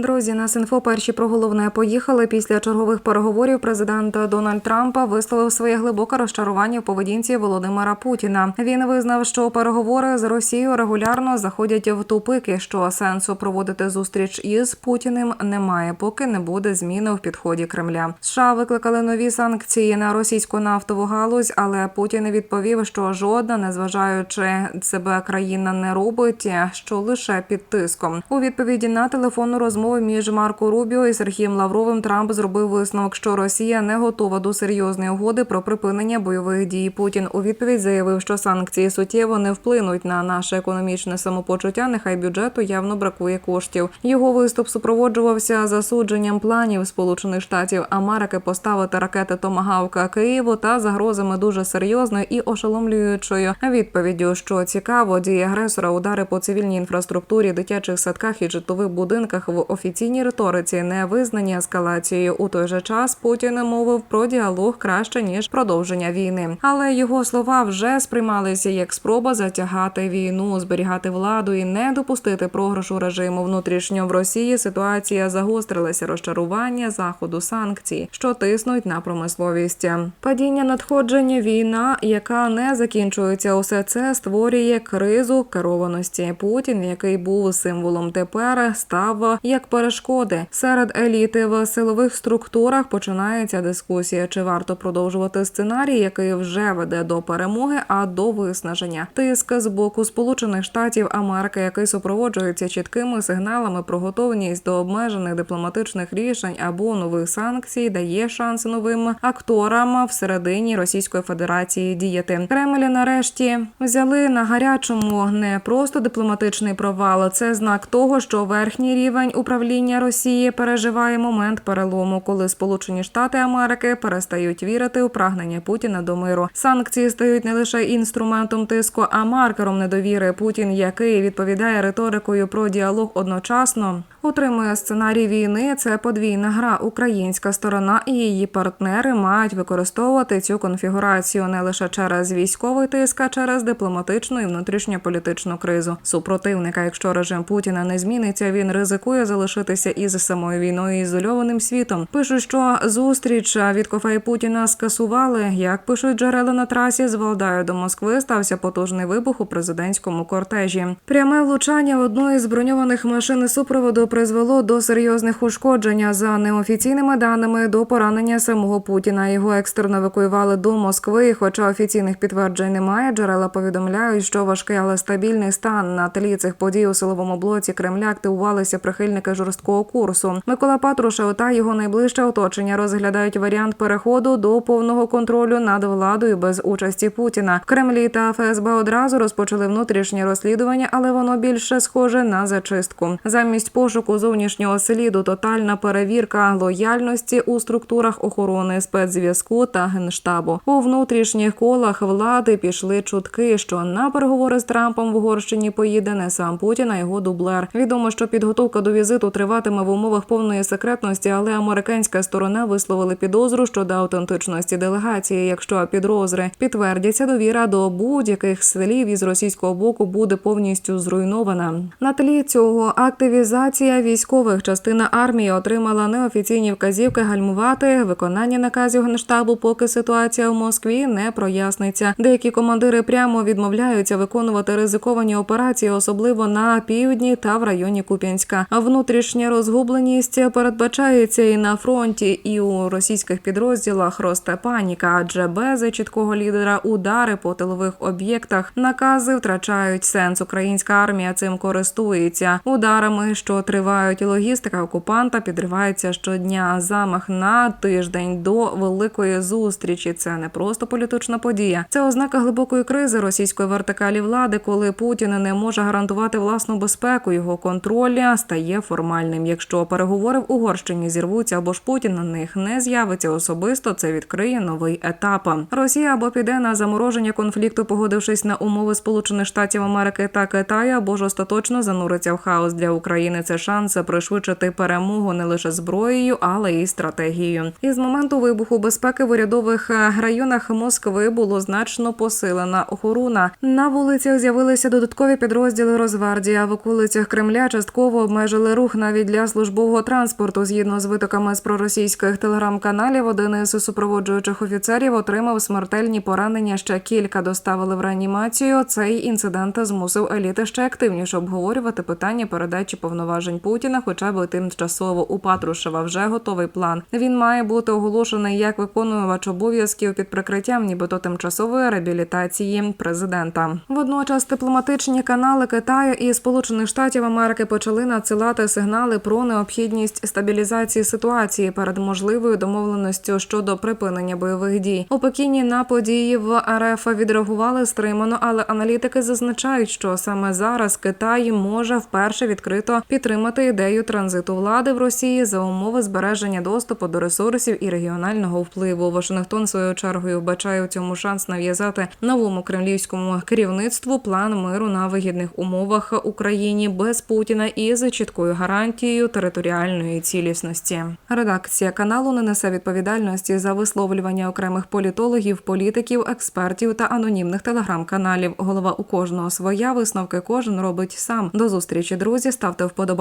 Друзі, на Синфо перші про головне поїхали. Після чергових переговорів президент Дональд Трампа висловив своє глибоке розчарування в поведінці Володимира Путіна. Він визнав, що переговори з Росією регулярно заходять в тупики, що сенсу проводити зустріч із Путіним немає, поки не буде зміни в підході Кремля. США викликали нові санкції на російську нафтову галузь, але Путін відповів, що жодна, незважаючи себе країна не робить, що лише під тиском. У відповіді на телефонну розмову між Марко Рубіо і Сергієм Лавровим Трамп зробив висновок, що Росія не готова до серйозної угоди про припинення бойових дій. Путін у відповідь заявив, що санкції суттєво не вплинуть на наше економічне самопочуття. Нехай бюджету явно бракує коштів. Його виступ супроводжувався засудженням планів Сполучених Штатів Америки поставити ракети Томагавка Києву та загрозами дуже серйозною і ошеломлюючою відповіддю, що цікаво, дії агресора удари по цивільній інфраструктурі, дитячих садках і житлових будинках в офіційній риториці не визнані ескалацією. У той же час Путін мовив про діалог краще ніж продовження війни. Але його слова вже сприймалися як спроба затягати війну, зберігати владу і не допустити програшу режиму внутрішньо в Росії. Ситуація загострилася розчарування заходу санкцій, що тиснуть на промисловість. Падіння надходження війна, яка не закінчується, усе це створює кризу керованості. Путін, який був символом тепер, став як перешкоди серед еліти в силових структурах. Починається дискусія, чи варто продовжувати сценарій, який вже веде до перемоги, а до виснаження. Тиск з боку Сполучених Штатів Америки, який супроводжується чіткими сигналами про готовність до обмежених дипломатичних рішень або нових санкцій, дає шанс новим акторам всередині Російської Федерації діяти. Кремль нарешті взяли на гарячому не просто дипломатичний провал, це знак того, що верхній рівень управління Росії переживає момент перелому, коли Сполучені Штати Америки перестають вірити у прагнення Путіна до миру. Санкції стають не лише інструментом тиску, а маркером недовіри. Путін, який відповідає риторикою про діалог одночасно, утримує сценарій війни. Це подвійна гра. Українська сторона і її партнери мають використовувати цю конфігурацію не лише через військовий тиск, а через дипломатичну і внутрішньополітичну кризу супротивника. Якщо режим Путіна не зміниться, він ризикує залишитися із самою війною ізольованим світом. Пишуть, що зустріч від Кофе Путіна скасували. Як пишуть джерела на трасі з Валдаю до Москви, стався потужний вибух у президентському кортежі. Пряме влучання одної з броньованих машин супроводу призвело до серйозних ушкоджень. За неофіційними даними до поранення самого Путіна його екстерно евакуювали до Москви. Хоча офіційних підтверджень немає, джерела повідомляють, що важкий, але стабільний стан на тлі цих подій у силовому блоці Кремля активувалися прихильники жорсткого курсу. Микола Патрушев та його найближче оточення розглядають варіант переходу до повного контролю над владою без участі Путіна. В Кремлі та ФСБ одразу розпочали внутрішнє розслідування, але воно більше схоже на зачистку. Замість пошуку зовнішнього сліду, тотальна перевірка лояльності у структурах охорони спецзв'язку та генштабу. У внутрішніх колах влади пішли чутки, що на переговори з Трампом в Угорщині поїде не сам Путін, а його дублер. Відомо, що підготовка до візиту триватиме в умовах повної секретності, але американська сторона висловили підозру щодо автентичності делегації. Якщо підозри підтвердяться, довіра до будь-яких слів із російського боку буде повністю зруйнована. На тлі цього активізація військових частина армії отримала неофіційні вказівки гальмувати виконання наказів генштабу, поки ситуація в Москві не проясниться. Деякі командири прямо відмовляються виконувати ризиковані операції, особливо на півдні та в районі Куп'янська. Внутрішня розгубленість передбачається і на фронті, і у російських підрозділах росте паніка, адже без чіткого лідера удари по тилових об'єктах накази втрачають сенс. Українська армія цим користується ударами, що тривають. Логістика окупанта підривається щодня. Замах на тиждень до великої зустрічі. Це не просто політична подія. Це ознака глибокої кризи російської вертикалі влади, коли Путін не може гарантувати власну безпеку. Його контроль стає формальним. Якщо переговори в Угорщині зірвуться або ж Путін на них не з'явиться особисто, це відкриє новий етап. Росія або піде на замороження конфлікту, погодившись на умови Сполучених Штатів Америки та Китаю, або ж остаточно зануриться в хаос для України. США шанс пришвидшити перемогу не лише зброєю, але й стратегією. І з моменту вибуху безпеки в урядових е, районах Москви було значно посилена охорона. На вулицях з'явилися додаткові підрозділи Росгвардії, а в околицях Кремля частково обмежили рух навіть для службового транспорту. Згідно з витоками з проросійських телеграм-каналів, один із супроводжуючих офіцерів отримав смертельні поранення. Ще кілька доставили в реанімацію. Цей інцидент змусив еліти ще активніше обговорювати питання передачі повноважень Путіна, хоча б тимчасово у Патрушева вже готовий план. Він має бути оголошений як виконувач обов'язків під прикриттям, нібито тимчасової реабілітації президента. Водночас дипломатичні канали Китаю і Сполучених Штатів Америки почали надсилати сигнали про необхідність стабілізації ситуації перед можливою домовленістю щодо припинення бойових дій. У Пекіні на події в РФ відреагували стримано, але аналітики зазначають, що саме зараз Китай може вперше відкрито підтримати ідею транзиту влади в Росії за умови збереження доступу до ресурсів і регіонального впливу. Вашингтон своєю чергою вбачає у цьому шанс нав'язати новому кремлівському керівництву план миру на вигідних умовах Україні без Путіна і з чіткою гарантією територіальної цілісності. Редакція каналу не несе відповідальності за висловлювання окремих політологів, політиків, експертів та анонімних телеграм-каналів. Голова у кожного своя висновки кожен робить сам. До зустрічі, друзі. Ставте